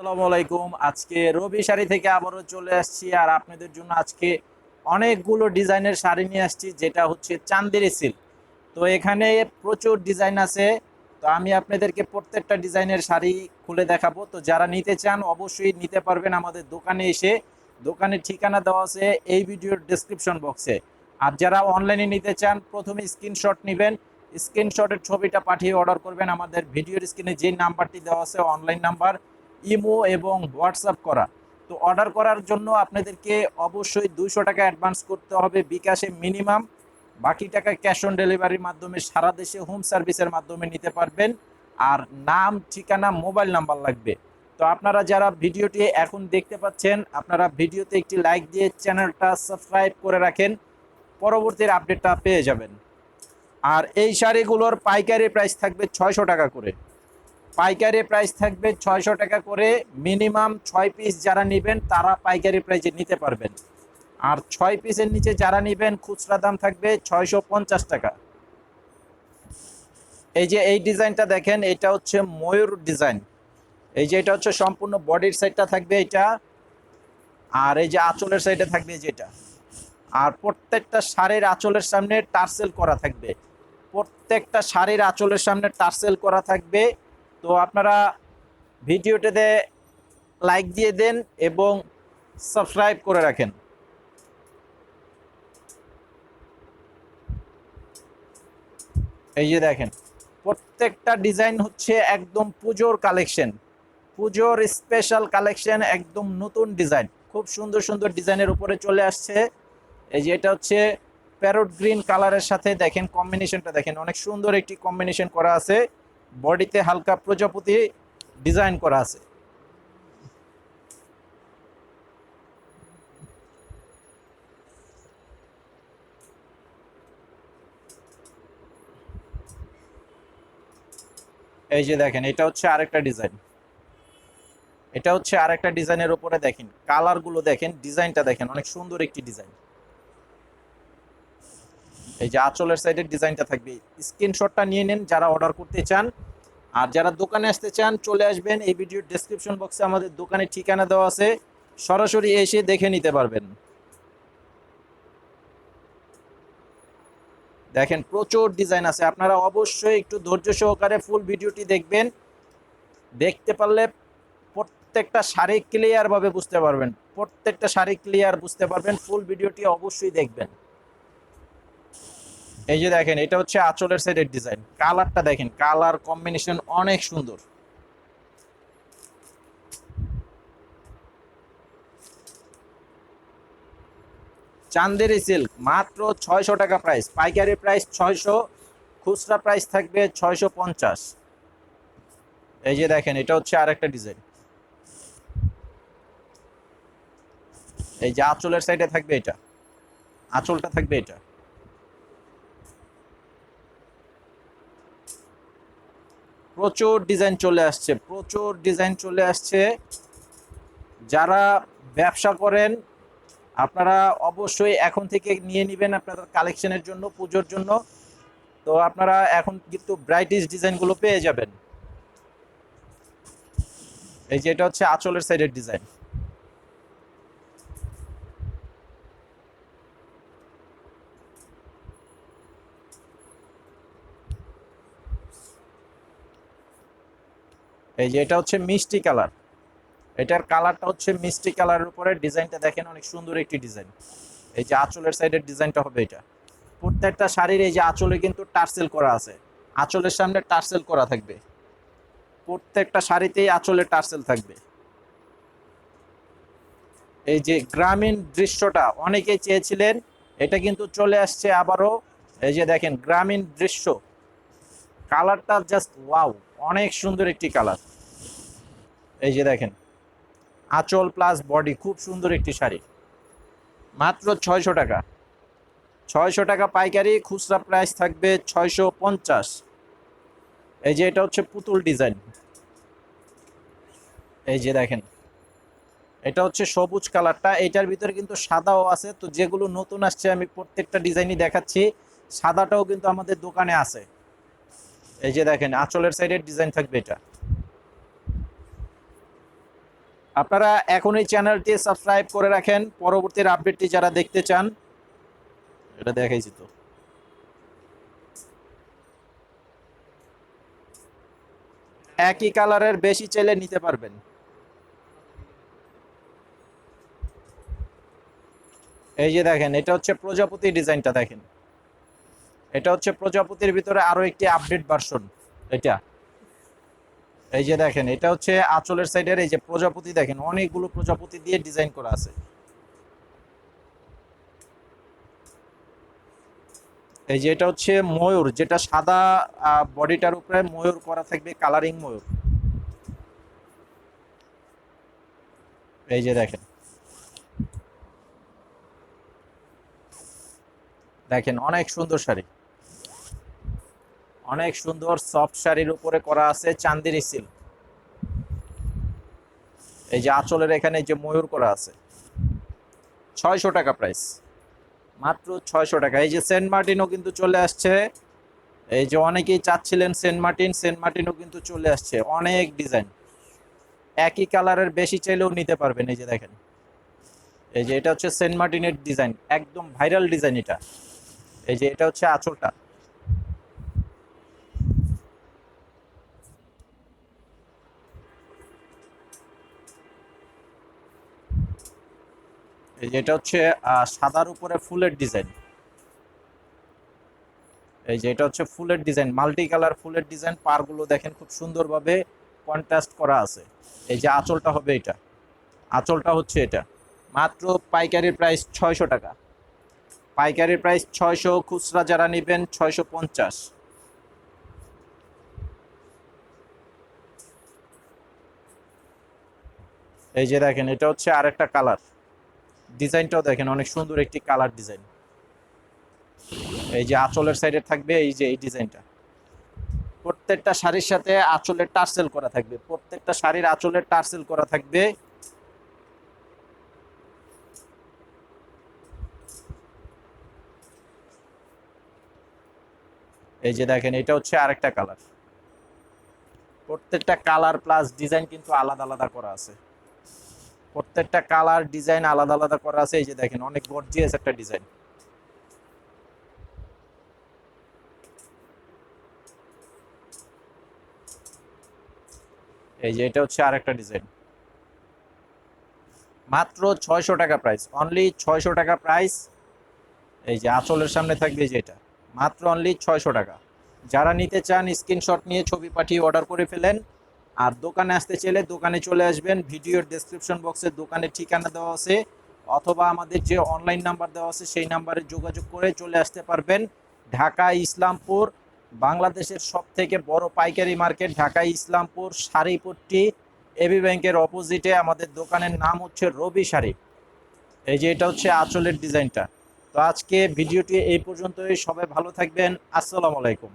আসসালামু আলাইকুম। আজকে রবি শাড়ি থেকে আবারও চলে আসছি আর আপনাদের জন্য আজকে অনেকগুলো ডিজাইনের শাড়ি নিয়ে আসছি, যেটা হচ্ছে চান্দেরি সিল্ক। তো এখানে প্রচুর ডিজাইন আছে। তো আমি আপনাদেরকে প্রত্যেকটা ডিজাইনের শাড়ি খুলে দেখাবো। তো যারা নিতে চান, অবশ্যই নিতে পারবেন আমাদের দোকানে এসে। দোকানের ঠিকানা দেওয়া আছে এই ভিডিওর ডেসক্রিপশন বক্সে আর যারা অনলাইনে নিতে চান, প্রথমে স্ক্রিনশট নেবেন। স্ক্রিনশটের ছবিটা পাঠিয়ে অর্ডার করবেন। আমাদের ভিডিওর স্ক্রিনে যে নাম্বারটি দেওয়া আছে অনলাইন নাম্বার ইমো এবং হোয়াটসঅ্যাপ করা। তো অর্ডার করার জন্য আপনাদেরকে অবশ্যই দুশো টাকা অ্যাডভান্স করতে হবে বিকাশে মিনিমাম। বাকি টাকা ক্যাশ অন ডেলিভারির মাধ্যমে সারা দেশে হোম সার্ভিসের মাধ্যমে নিতে পারবেন। আর নাম, ঠিকানা, মোবাইল নাম্বার লাগবে। তো আপনারা যারা ভিডিওটি এখন দেখতে পাচ্ছেন, আপনারা ভিডিওতে একটি লাইক দিয়ে চ্যানেলটা সাবস্ক্রাইব করে রাখেন। পরবর্তীর আপডেটটা পেয়ে যাবেন। আর এই শাড়িগুলোর পাইকারি প্রাইস থাকবে ছয়শো টাকা করে। পাইকারি প্রাইস থাকবে ছয়শো টাকা করে। মিনিমাম ছয় পিস যারা নেবেন, তারা পাইকারি প্রাইসে নিতে পারবেন। আর ছয় পিসের নিচে যারা নেবেন, খুচরা দাম থাকবে ছয়শো পঞ্চাশ টাকা। এই যে এই ডিজাইনটা দেখেন, এটা হচ্ছে ময়ূর ডিজাইন। এই যে এটা হচ্ছে সম্পূর্ণ বডির সাইডটা থাকবে এটা, আর এই যে আঁচলের সাইডে থাকবে যেটা আর প্রত্যেকটা শাড়ির আঁচলের সামনে টার্সেল করা থাকবে। প্রত্যেকটা শাড়ির আঁচলের সামনে টার্সেল করা থাকবে। তো আপনারা ভিডিওটাতে লাইক দিয়ে দেন এবং সাবস্ক্রাইব করে রাখেন। এই যে দেখেন, প্রত্যেকটা ডিজাইন হচ্ছে একদম পুজোর কালেকশন পুজোর স্পেশাল কালেকশন একদম নতুন ডিজাইন খুব সুন্দর সুন্দর ডিজাইনের উপরে চলে আসছে। এই যে এটা হচ্ছে প্যারোট গ্রিন কালারের সাথে দেখেন কম্বিনেশনটা দেখেন, অনেক সুন্দর একটি কম্বিনেশন করা আছে। বডিতে হালকা প্রজাপতি ডিজাইন করা আছে। এই যে দেখেন, এটা হচ্ছে আরেকটা ডিজাইন। এটা হচ্ছে আরেকটা ডিজাইনের উপরে দেখেন, কালারগুলো দেখেন, ডিজাইনটা দেখেন, অনেক সুন্দর একটি ডিজাইন। এই যে আঁচলের সাইডের ডিজাইনটা থাকবে। স্ক্রিনশটটা নিয়ে নেন যারা অর্ডার করতে চান। আর যারা দোকানে আসতে চান, চলে আসবেন। এই ভিডিওর ডেসক্রিপশন বক্সে আমাদের দোকানের ঠিকানা দেওয়া আছে। সরাসরি এসে দেখে নিতে পারবেন। দেখেন, প্রচুর ডিজাইন আছে। আপনারা অবশ্যই একটু ধৈর্য সহকারে ফুল ভিডিওটি দেখবেন। দেখতে পারলে প্রত্যেকটা শাড়ি ক্লিয়ার ভাবে বুঝতে পারবেন। প্রত্যেকটা শাড়ি ক্লিয়ার বুঝতে পারবেন। ফুল ভিডিওটি অবশ্যই দেখবেন। এই যে দেখেন, এটা হচ্ছে আঁচলের সাইডের ডিজাইন কালারটা দেখেন কালার কম্বিনেশন অনেক সুন্দর। চান্দেরি সিল্ক মাত্র ছয়শো টাকা প্রাইস পাইকারি প্রাইস ছয়শো, খুচরা প্রাইস থাকবে ছয়শো পঞ্চাশ। এই যে দেখেন, এটা হচ্ছে আরেকটা ডিজাইন এই যে আঁচলের সাইডে থাকবে এটা। আঁচলটা থাকবে এটা। প্রচুর ডিজাইন চলে আসছে, প্রচুর ডিজাইন চলে আসছে। যারা ব্যবসা করেন, আপনারা অবশ্যই এখন থেকে নিয়ে নেবেন আপনাদের কালেকশনের জন্য, পুজোর জন্য। তো আপনারা এখন কিন্তু ব্রাইটিস ডিজাইনগুলো পেয়ে যাবেন। এই যে এটা হচ্ছে আঁচলের সাইডের ডিজাইন। এই যে এটা হচ্ছে মিষ্টি কালার। এটার কালারটা হচ্ছে মিষ্টি কালারের উপরে। ডিজাইনটা দেখেন, অনেক সুন্দর একটি ডিজাইন। এই যে আঁচলের সাইডের ডিজাইনটা হবে এটা। প্রত্যেকটা শাড়ির এই যে আঁচলে কিন্তু টার্সেল করা আছে। আঁচলের সামনে টার্সেল করা থাকবে। প্রত্যেকটা শাড়িতেই আঁচলে টার্সেল থাকবে। এই যে গ্রামীণ দৃশ্যটা অনেকেই চেয়েছিলেন, এটা কিন্তু চলে আসছে আবারও। এই যে দেখেন, গ্রামীণ দৃশ্য। কালারটা জাস্ট ওয়াও অনেক সুন্দর একটি কালার। এই যে দেখেন, আঁচল প্লাস বডি খুব সুন্দর একটি শাড়ি। মাত্র ছয়শো টাকা। ছয়শো টাকা পাইকারি, খুচরা প্রাইস থাকবে ছয়শো পঞ্চাশ। এই যে এটা হচ্ছে পুতুল ডিজাইন এই যে দেখেন, এটা হচ্ছে সবুজ কালারটা। এটার ভিতরে কিন্তু সাদাও আছে। তো যেগুলো নতুন আসছে, আমি প্রত্যেকটা ডিজাইনই দেখাচ্ছি। সাদাটাও কিন্তু আমাদের দোকানে আছে। এই যে দেখেন, আঁচলের সাইডের ডিজাইন থাকবে এটা। আপনারা এখনই চ্যানেলটি সাবস্ক্রাইব করে রাখেন। পরবর্তীর আপডেটটি যারা দেখতে চান, এটা দেখাইছি তো। একই কালারের বেশি চাইলে নিতে পারবেন। এই যে দেখেন, এটা হচ্ছে প্রজাপতি ডিজাইনটা দেখেন। এটা হচ্ছে প্রজাপতির ভিতরে আরও একটি আপডেট ভার্সন এটা। এই যে দেখেন, এটা হচ্ছে আঁচলের সাইডের এই যে প্রজাপতি দেখেন, অনেকগুলো প্রজাপতি দিয়ে ডিজাইন করা আছে। এই যে এটা হচ্ছে ময়ূর, যেটা সাদা বডিটার উপরে ময়ূর করা থাকবে কালারিং ময়ূর। এই যে দেখেন। দেখেন, অনেক সুন্দর শাড়ি। অনেক সুন্দর সফট শাড়ির উপরে করা আছে চান্দিরি সিল্ক এই যে আঁচলের এখানে যে ময়ূর করা আছে। ছয়শো টাকা প্রাইস মাত্র ছয়শো টাকা। এই যে সেন্ট মার্টিনও কিন্তু চলে আসছে। এই যে অনেকেই চাচ্ছিলেন সেন্ট মার্টিন, সেন্ট মার্টিনও কিন্তু চলে আসছে। অনেক ডিজাইন একই কালারের বেশি চাইলেও নিতে পারবেন। এই যে দেখেন। এই যে এটা হচ্ছে সেন্ট মার্টিনের ডিজাইন একদম ভাইরাল ডিজাইন এটা। এই যে এটা হচ্ছে আঁচলটা। এই যে এটা হচ্ছে সাদার উপরে ফুলের ডিজাইন। এই যে এটা হচ্ছে ফুলের ডিজাইন মাল্টি কালার ফুলের ডিজাইন পারগুলো দেখেন খুব সুন্দরভাবে কন্ট্রাস্ট করা আছে। এই যে আঁচলটা হবে এটা। আঁচলটা হচ্ছে এটা। মাত্র পাইকারি প্রাইস ছয়শো টাকা। পাইকারি প্রাইস ছয়শো, খুচরা যারা নেবেন ছয়শো পঞ্চাশ। এই যে দেখেন, এটা হচ্ছে আরেকটা কালার। ডিজাইনটাও দেখেন, অনেক সুন্দর একটি কালার ডিজাইন এই যে আঁচলের সাইডে থাকবে এই যে এই ডিজাইনটা। প্রত্যেকটা শাড়ির সাথে আঁচলের টার্সেল করা থাকবে। প্রত্যেকটা শাড়ির আঁচলের টার্সেল করা থাকবে। এই যে দেখেন, এটা হচ্ছে আরেকটা কালার প্রত্যেকটা কালার প্লাস ডিজাইন কিন্তু আলাদা আলাদা করা আছে। প্রত্যেকটা কালার, ডিজাইন আলাদা আলাদা করা আছে। এই যে দেখেন, অনেক গর্জিয়াস একটা ডিজাইন। এই যে এটা হচ্ছে আরেকটা ডিজাইন। মাত্র ছয়শো টাকা প্রাইস অনলি ছয়শো টাকা প্রাইস এই যে আঁচলের সামনে থাকবে যে এটা। মাত্র অনলি ছয়শো টাকা। যারা নিতে চান স্ক্রিনশট নিয়ে ছবি পাঠিয়ে অর্ডার করে ফেলেন। আর দোকানে আসতে চাইলে দোকানে চলে আসবেন। ভিডিওর ডেসক্রিপশন বক্সে দোকানের ঠিকানা দেওয়া আছে অথবা আমাদের যে অনলাইন নাম্বার দেওয়া আছে সেই নাম্বারে যোগাযোগ করে চলে আসতে পারবেন। ঢাকা, ইসলামপুর, বাংলাদেশের সব থেকে বড় পাইকারি মার্কেট ঢাকা, ইসলামপুর শাড়িপট্টি এবি ব্যাংকের অপোজিটে আমাদের দোকানের নাম হচ্ছে রবি শাড়ি। এই যে এটা হচ্ছে আঁচলের ডিজাইনটা। তো আজকে ভিডিওটি এই পর্যন্তই। সবাই ভালো থাকবেন। আসসালামু আলাইকুম।